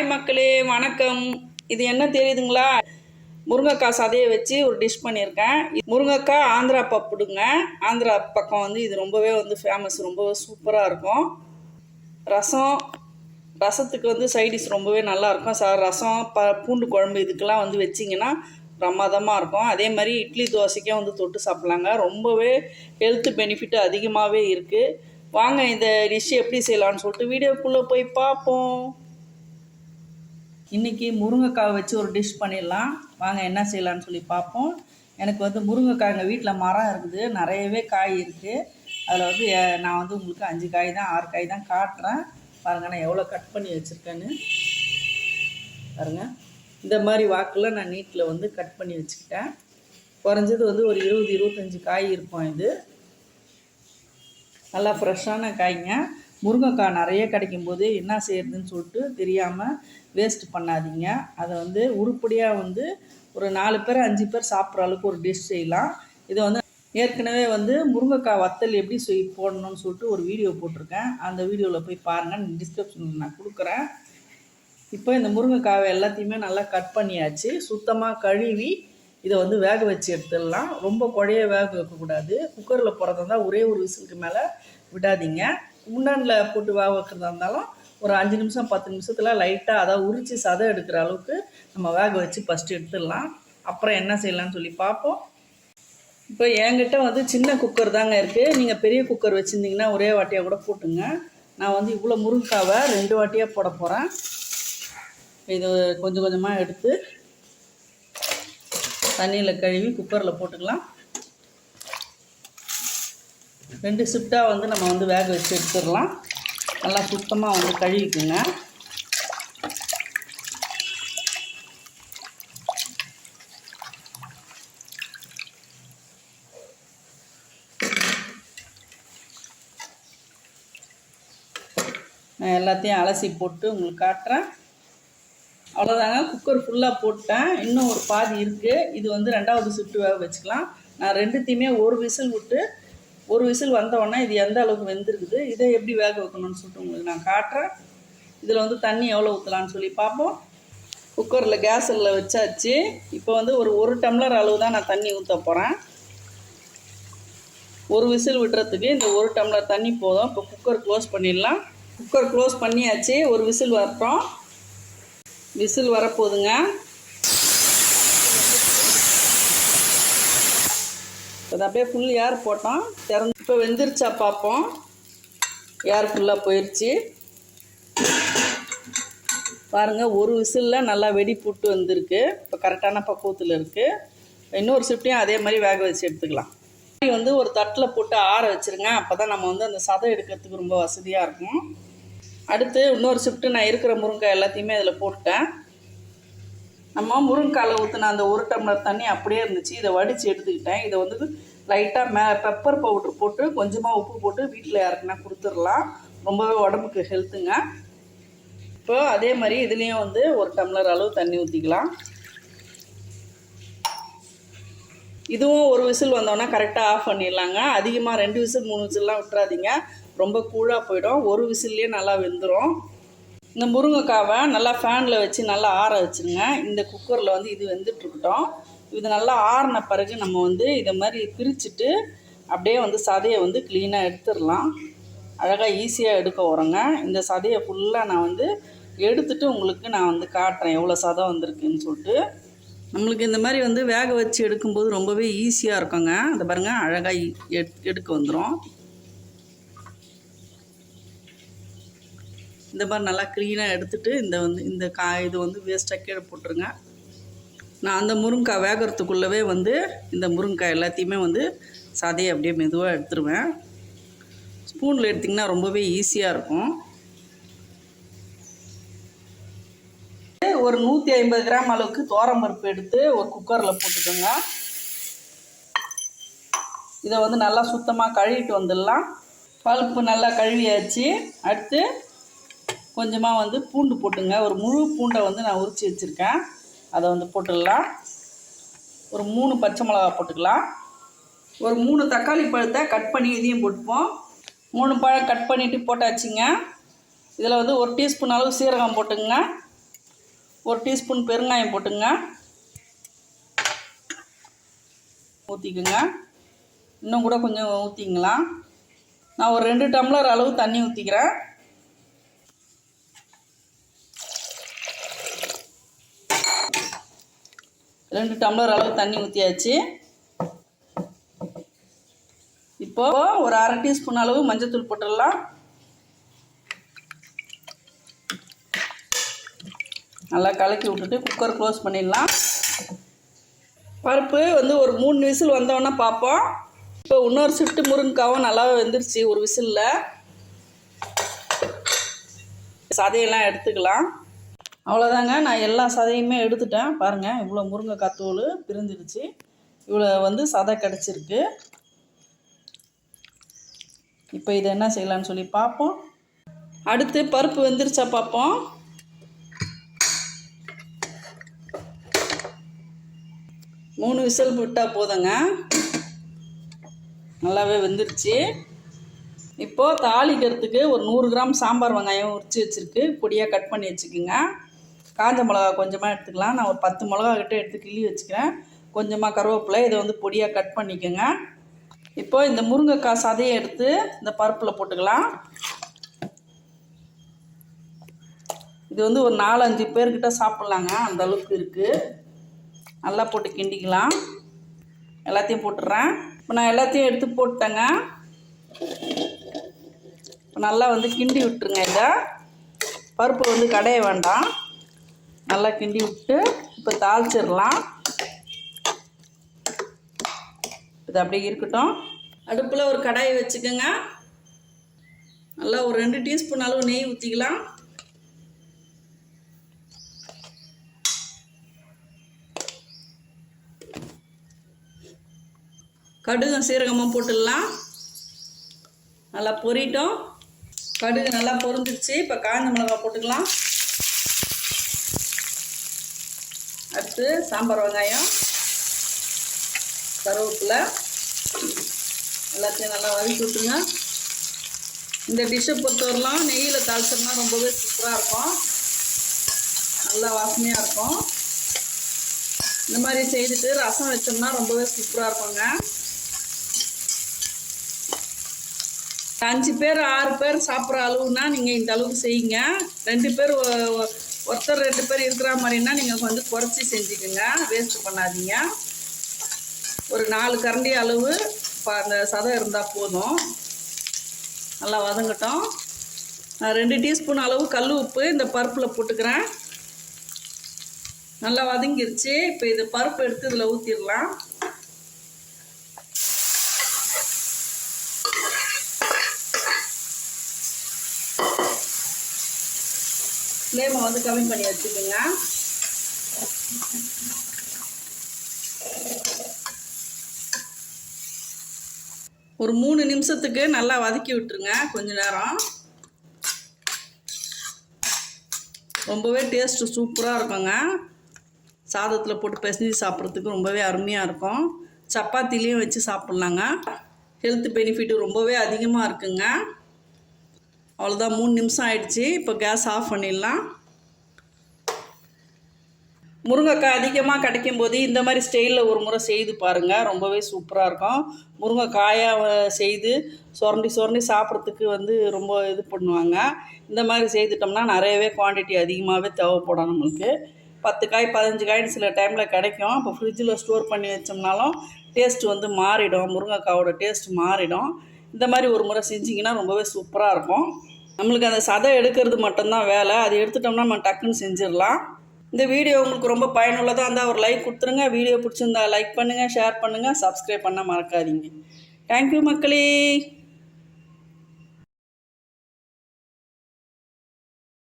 தாய் மக்களே வணக்கம். இது என்ன தெரியுதுங்களா? முருங்கைக்காய் சதையை வச்சு ஒரு டிஷ் பண்ணியிருக்கேன். இது முருங்கைக்காய் ஆந்திரா பப்புடுங்க ஆந்திரா பக்கம் வந்து இது ரொம்பவே வந்து ஃபேமஸ் ரொம்பவே சூப்பராக இருக்கும். ரசம் ரசத்துக்கு வந்து சைடிஷ் ரொம்பவே நல்லாயிருக்கும் சார் ரசம் ப பூண்டு குழம்பு இதுக்கெல்லாம் வந்து வச்சிங்கன்னா பிரமாதமாக இருக்கும். அதே மாதிரி இட்லி தோசைக்கும் வந்து தொட்டு சாப்பிட்லாங்க. ரொம்பவே ஹெல்த் பெனிஃபிட் அதிகமாகவே இருக்குது வாங்க இந்த டிஷ் எப்படி செய்யலான்னு சொல்லிட்டு வீடியோக்குள்ளே போய் பார்ப்போம். இன்றைக்கி முருங்கைக்காய் வச்சு ஒரு டிஷ் பண்ணிடலாம். வாங்க என்ன செய்யலாம்னு சொல்லி பார்ப்போம். எனக்கு வந்து முருங்கைக்காய் எங்கள் வீட்டில் மரம் இருக்குது. நிறையவே காய் இருக்குது அதில் வந்து நான் வந்து உங்களுக்கு அஞ்சு காய் தான் ஆறு காய் தான் காட்டுறேன். பாருங்கள் நான் எவ்வளோ கட் பண்ணி வச்சுருக்கேன்னு. பாருங்க. இந்த மாதிரி வாக்கில் நான் நீட்டில் வந்து கட் பண்ணி வச்சுக்கிட்டேன். குறைஞ்சது வந்து ஒரு இருபது இருபத்தஞ்சி காய் இருக்கும் இது. நல்லா ஃப்ரெஷ்ஷான காய்ங்க. முருங்கைக்காய் நிறைய கிடைக்கும் போது என்ன செய்யறதுன்னு சொல்லிட்டு தெரியாமல் வேஸ்ட் பண்ணாதீங்க. அதை வந்து உருப்படியாக வந்து ஒரு நாலு பேர் அஞ்சு பேர் சாப்பிட்ற அளவுக்கு ஒரு டிஷ் செய்யலாம். இதை வந்து ஏற்கனவே வந்து முருங்கைக்காய் வத்தல் எப்படி செய் போடணும்னு சொல்லிட்டு ஒரு வீடியோ போட்டிருக்கேன். அந்த வீடியோவில் போய் பாருங்கள் டிஸ்கிரிப்ஷனில் நான் கொடுக்குறேன். இப்போ இந்த முருங்கைக்காவை எல்லாத்தையுமே நல்லா கட் பண்ணியாச்சு. சுத்தமாக கழுவி இதை வந்து வேக வச்சு எடுத்துடலாம். ரொம்ப குழைய வேக வைக்கக்கூடாது. குக்கரில் போடுறதா இருந்தால் ஒரே ஒரு விசிலுக்கு மேலே விடாதீங்க. முன்னாடில் போட்டு வேக வைக்கிறதா இருந்தாலும் ஒரு அஞ்சு நிமிஷம் பத்து நிமிஷத்தில் லைட்டாக அதை உரித்து சதை எடுக்கிற அளவுக்கு நம்ம வேக வச்சு ஃபஸ்ட்டு எடுத்துடலாம். அப்புறம் என்ன செய்யலாம்னு சொல்லி பார்ப்போம். இப்போ என்கிட்ட வந்து சின்ன குக்கர் தாங்க இருக்குது நீங்கள் பெரிய குக்கர் வச்சுருந்தீங்கன்னா ஒரே வாட்டியாக கூட போட்டுங்க. நான் வந்து இவ்வளோ முருங்காவை ரெண்டு வாட்டியாக போட போகிறேன் இது கொஞ்சம் கொஞ்சமாக எடுத்து தண்ணியில் கழுவி குக்கரில் போட்டுக்கலாம். ரெண்டு ஷிஃப்டாக வந்து நம்ம வந்து வேக வச்சு எடுத்துடலாம். நல்லா சுத்தமாக வந்து கழுவிக்குங்க. நான் எல்லாத்தையும் அலசி போட்டு உங்களுக்கு காட்டுறேன். அவ்வளோதாங்க குக்கர் ஃபுல்லாக போட்டேன். இன்னும் ஒரு பாதி இருக்குது இது வந்து ரெண்டாவது சுட்டு வேக வச்சுக்கலாம். நான் ரெண்டுத்தையுமே ஒரு விசில் விட்டு ஒரு விசில் வந்த உடனே இது எந்த அளவுக்கு வெந்திருக்குது இதை எப்படி வேக வைக்கணும்னு சொல்லிட்டு உங்களுக்கு நான் காட்டுறேன். இதில் வந்து தண்ணி எவ்வளோ ஊற்றலான்னு சொல்லி பார்ப்போம். குக்கரில் கேஸில் வச்சாச்சு. இப்போ வந்து ஒரு ஒரு டம்ளர் அளவு தான் நான் தண்ணி ஊற்ற போகிறேன் ஒரு விசில் விடுறதுக்கு இந்த ஒரு டம்ளர் தண்ணி போதும். இப்போ குக்கர் க்ளோஸ் பண்ணிடலாம். குக்கர் க்ளோஸ் பண்ணியாச்சு. ஒரு விசில் வரட்டும். விசில் வரப்போகுதுங்க. அது அப்படியே ஃபுல் ஏர் போட்டோம். திறந்து இப்போ வெந்துருச்சா பார்ப்போம். ஏர் ஃபுல்லாக போயிடுச்சு பாருங்கள் ஒரு விசிலில் நல்லா வெடி புட்டு வந்திருக்கு. இப்போ கரெக்டான பக்குவத்தில் இருக்குது இன்னொரு ஷிஃப்ட்டையும் அதே மாதிரி வேக வச்சு எடுத்துக்கலாம். வந்து ஒரு தட்டில் போட்டு ஆற வச்சுருங்க. அப்போ தான் நம்ம வந்து அந்த சதை எடுக்கிறதுக்கு ரொம்ப வசதியாக இருக்கும். அடுத்து இன்னொரு ஷிஃப்ட்டு நான் இருக்கிற முருங்கை எல்லாத்தையுமே அதில் போட்டேன் நம்ம முருங்கைக்காயில் ஊற்றின அந்த ஒரு டம்ளர் தண்ணி அப்படியே இருந்துச்சு. இதை வடித்து எடுத்துக்கிட்டேன். இதை வந்து லைட்டாக மே பெப்பர் பவுட்ரு போட்டு கொஞ்சமாக உப்பு போட்டு வீட்டில் யாருக்குன்னா கொடுத்துடலாம். ரொம்பவே உடம்புக்கு ஹெல்த்துங்க இப்போ அதே மாதிரி இதுலேயும் வந்து ஒரு டம்ளர் அளவு தண்ணி ஊற்றிக்கலாம் இதுவும் ஒரு விசில் வந்தோன்னா கரெக்டாக ஆஃப் பண்ணிடலாங்க. அதிகமாக ரெண்டு விசில் மூணு விசில்லாம் விட்டுறாதீங்க. ரொம்ப கூழாக போயிடும். ஒரு விசில்லே நல்லா வெந்துடும் இந்த முருங்கைக்காவை நல்லா ஃபேனில் வச்சு நல்லா ஆற வச்சுருங்க. இந்த குக்கரில் வந்து இது வெந்துட்டுருக்கட்டும். இது நல்லா ஆறின பிறகு நம்ம வந்து இதை மாதிரி பிரிச்சுட்டு அப்படியே வந்து சதையை வந்து க்ளீனாக எடுத்துடலாம். அழகாக ஈஸியாக எடுக்க வரோங்க இந்த சதையை ஃபுல்லாக நான் வந்து எடுத்துட்டு உங்களுக்கு நான் வந்து காட்டுறேன் எவ்வளோ சதை வந்திருக்குன்னு சொல்லிட்டு. நம்மளுக்கு இந்த மாதிரி வந்து வேக வச்சு எடுக்கும்போது ரொம்பவே ஈஸியாக இருக்குங்க. அதை பாருங்கள் அழகாக எட் எடுக்க வந்துடும் இந்த மாதிரி நல்லா க்ளீனாக எடுத்துட்டு இந்த வந்து இந்த கா இது வந்து வேஸ்ட்டாக கீழே போட்டுருங்க. நான் அந்த முருங்கைக்காய் வேகிறதுக்குள்ளவே வந்து இந்த முருங்கைக்காய் எல்லாத்தையுமே வந்து சதையை அப்படியே மெதுவாக எடுத்துருவேன். ஸ்பூனில் எடுத்திங்கன்னா ரொம்பவே ஈஸியாக இருக்கும். ஒரு நூற்றி ஐம்பது கிராம் அளவுக்கு பருப்பு எடுத்து ஒரு குக்கரில் போட்டுக்கோங்க. இதை வந்து நல்லா சுத்தமாக கழுவிட்டு வந்துடலாம். பருப்பு நல்லா கழுவியாச்சு. அடுத்து கொஞ்சமாக வந்து பூண்டு போட்டுங்க. ஒரு முழு பூண்டை வந்து நான் உரித்து வச்சுருக்கேன். அதை வந்து போட்டுடலாம். ஒரு மூணு பச்சை மிளகா போட்டுக்கலாம். ஒரு மூணு தக்காளி பழத்தை கட் பண்ணி இதையும் போட்டுப்போம். மூணு பழம் கட் பண்ணிவிட்டு போட்டாச்சுங்க. இதில் வந்து ஒரு டீஸ்பூன் அளவு சீரகம் போட்டுங்க. ஒரு டீஸ்பூன் பெருங்காயம் போட்டுங்க. ஊற்றிக்குங்க இன்னும் கூட கொஞ்சம் ஊற்றிங்களா நான் ஒரு ரெண்டு டம்ளர் அளவு தண்ணி ஊற்றிக்கிறேன் ரெண்டு டம்ளர் அளவு தண்ணி ஊற்றியாச்சு இப்போ ஒரு அரை டீஸ்பூன் அளவு மஞ்சத்தூள் போட்டுடலாம். நல்லா கலக்கி விட்டுட்டு குக்கர் க்ளோஸ் பண்ணிடலாம். பருப்பு வந்து ஒரு மூணு விசில் வந்தோடனே பார்ப்போம். இப்போ இன்னொரு ஷிஃப்ட்டு முருங்கைக்காவும் நல்லா வெந்துருச்சு ஒரு விசிலில். சதையெல்லாம் எடுத்துக்கலாம். அவ்வளோதாங்க நான் எல்லா சதையுமே எடுத்துட்டேன். பாருங்கள் இவ்வளோ முருங்கைக்காய் தோல் பிரிஞ்சிடுச்சு. இவ்வளோ வந்து சதை கிடச்சிருக்கு. இப்போ இதை என்ன செய்யலான்னு சொல்லி பார்ப்போம். அடுத்து பருப்பு வெந்துருச்சா பார்ப்போம். மூணு விசில் விட்டால் போதுங்க. நல்லாவே வெந்துருச்சு. இப்போது தாளிக்கிறதுக்கு ஒரு நூறு கிராம் சாம்பார் வெங்காயம் உரித்து வச்சுருக்கு. பொடியாக கட் பண்ணி வச்சுக்கோங்க. காஞ்ச மிளகா கொஞ்சமாக எடுத்துக்கலாம். நான் ஒரு பத்து மிளகா கிட்ட எடுத்து கிள்ளி வச்சுக்கிறேன். கொஞ்சமாக கருவேப்பிலை இதை வந்து பொடியாக கட் பண்ணிக்கோங்க. இப்போது இந்த முருங்கைக்காய் சதையை எடுத்து இந்த பருப்பில் போட்டுக்கலாம். இது வந்து ஒரு நாலஞ்சு பேர்கிட்ட சாப்பிட்லாங்க. அந்த அளவுக்கு இருக்குது நல்லா போட்டு கிண்டிக்கலாம். எல்லாத்தையும் போட்டுடுறேன் இப்போ நான் எல்லாத்தையும் எடுத்து போட்டேங்க இப்போ நல்லா வந்து கிண்டி விட்டுருங்க இதை. பருப்பு வந்து கடைய வேண்டாம். நல்லா கிண்டி விட்டு இப்போ தாளிச்சிடலாம். இது அப்படியே இருக்கட்டும். அடுப்பில் ஒரு கடாயை வச்சுக்கோங்க. நல்லா ஒரு ரெண்டு டீஸ்பூன் அளவு நெய் ஊற்றிக்கலாம் கடுகும் சீரகமும் போட்டுடலாம். நல்லா பொறிட்டோம் கடுகு நல்லா பொரிஞ்சிருச்சு. இப்போ காஞ்ச மிளகா போட்டுக்கலாம். அடுத்து சாம்பார் வெங்காயம் கருவேப்பிலை. எல்லாத்தையும் நல்லா வதக்கி விட்டுருங்க. இந்த டிஷ்ஷை பொறுத்தவரைலாம் நெய்யில் தாளிச்சோம்னா ரொம்பவே சூப்பராக இருக்கும். நல்லா வாசனையாக இருக்கும். இந்த மாதிரி செய்துட்டு ரசம் வச்சோம்னா ரொம்பவே சூப்பராக இருக்குங்க. அஞ்சு பேர் ஆறு பேர் சாப்பிட்ற அளவுனா நீங்கள் இந்த அளவுக்கு செய்யுங்க. ரெண்டு பேர் ஒருத்தர் ரெண்டு பேர் இருக்கிற மாதிரின்னா நீங்கள் வந்து குறைச்சி செஞ்சுக்கோங்க. வேஸ்ட் பண்ணாதீங்க. ஒரு நாலு கரண்டி அளவு இப்போ அந்த சதம் இருந்தால் போதும். நல்லா வதங்கட்டும். நான் ரெண்டு டீஸ்பூன் அளவு கல் உப்பு இந்த பருப்பில் போட்டுக்கிறேன். நல்லா வதங்கிருச்சு. இப்போ இது பருப்பு எடுத்து இதில் ஊற்றிடலாம் ஃப்ளேமை வந்து கம்மி பண்ணி வச்சுக்கோங்க. ஒரு மூணு நிமிஷத்துக்கு நல்லா வதக்கி விட்டுருங்க கொஞ்ச நேரம். ரொம்பவே டேஸ்ட்டு சூப்பராக இருக்குங்க. சாதத்தில் போட்டு பிசைஞ்சு சாப்பிட்றதுக்கு ரொம்பவே அருமையாக இருக்கும். சப்பாத்திலையும் வச்சு சாப்பிட்லாங்க. ஹெல்த் பெனிஃபிட் ரொம்பவே அதிகமாக இருக்குங்க. அவ்வளோதான் மூணு நிமிஷம் ஆயிடுச்சு. இப்போ கேஸ் ஆஃப் பண்ணிடலாம். முருங்கைக்காய் அதிகமாக கிடைக்கும் போது இந்த மாதிரி ஸ்டைலில் ஒரு முறை செய்து பாருங்கள் ரொம்பவே சூப்பராக இருக்கும். முருங்கைக்காயாக செய்து சுரண்டி சுரண்டி சாப்பிட்றதுக்கு வந்து ரொம்ப இது பண்ணுவாங்க. இந்த மாதிரி செய்துட்டோம்னா நிறையவே குவான்டிட்டி அதிகமாகவே தேவைப்படும் நம்மளுக்கு. பத்து காய் பதினஞ்சு காயின்னு சில டைமில் கிடைக்கும். இப்போ ஃப்ரிட்ஜில் ஸ்டோர் பண்ணி வச்சோம்னாலும் டேஸ்ட் வந்து மாறிடும். முருங்கைக்காவோட டேஸ்ட் மாறிடும். இந்த மாதிரி ஒரு முறை செஞ்சிங்கன்னா ரொம்பவே சூப்பராக இருக்கும். நம்மளுக்கு அந்த சதை எடுக்கிறது மட்டும்தான் வேலை. அது எடுத்துட்டோம்னா நம்ம டக்குன்னு செஞ்சிடலாம். இந்த வீடியோ உங்களுக்கு ரொம்ப பயனுள்ளதாக இருந்தால் ஒரு லைக் கொடுத்துருங்க. வீடியோ பிடிச்சிருந்தா லைக் பண்ணுங்கள் ஷேர் பண்ணுங்கள் சப்ஸ்கிரைப் பண்ண மறக்காதீங்க. தேங்க்யூ மக்களே.